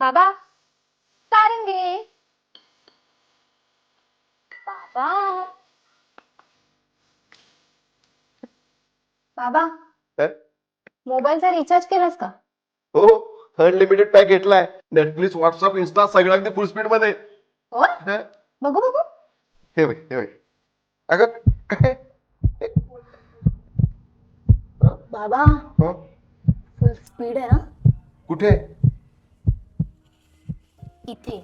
बाबा सारंगे बाबा। बाबा काय? मोबाईलचा रिचार्ज केलास का? हो अनलिमिटेड पॅक घेतलाय. नेटफ्लिक्स व्हॉट्सअप इन्स्टा सगळं अगदी फुल स्पीड मध्ये. हो हं? बघू बघू. हे बघ हे बघ. अगं काय बाबा हं? फुल स्पीड आहे ना कुठे? इथे.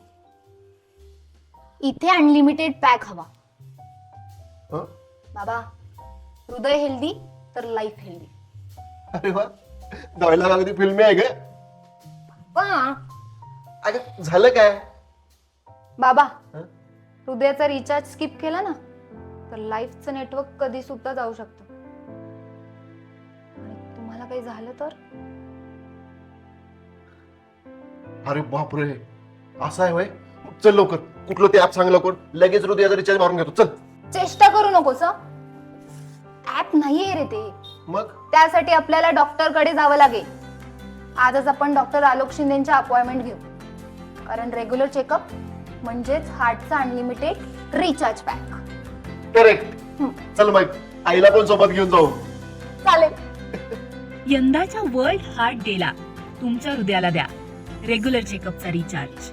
इथे अनलिमिटेड पॅक हवा. हं? बाबा हृदय हेल्दी तर लाईफ हेल्दी अरे वा अगदी फिल्मी आहे ग. अगं झालं काय? बाबा हं? हृदयाचा रिचार्ज स्किप केला ना तर लाईफचं नेटवर्क कधी सुद्धा जाऊ शकतं. आणि तुम्हाला काही झालं तर? अरे बापरे. असं आहे वय. चल लवकर. कुठलं ते ऍप सांग लवकर. लगेच हृदयाचा रिचार्ज मारून घेतो. चल. चेष्टा करू नकोस ऍप नाहीये रे ते. मग? त्यासाठी आपल्याला डॉक्टरकडे जावं लागेल. आजच आपण डॉक्टर आलोक शिंदेच्या अपॉइंटमेंट घेऊ. कारण रेग्युलर चेकअप म्हणजेच हार्टचा अनलिमिटेड रिचार्ज पॅक करेक्ट चल मग. आईला पण सोबत घेऊन जाऊ. चालेल. यंदाच्या वर्ल्ड हार्ट डेला तुमच्या हृदयाला द्या. Regular चेकअपचा recharge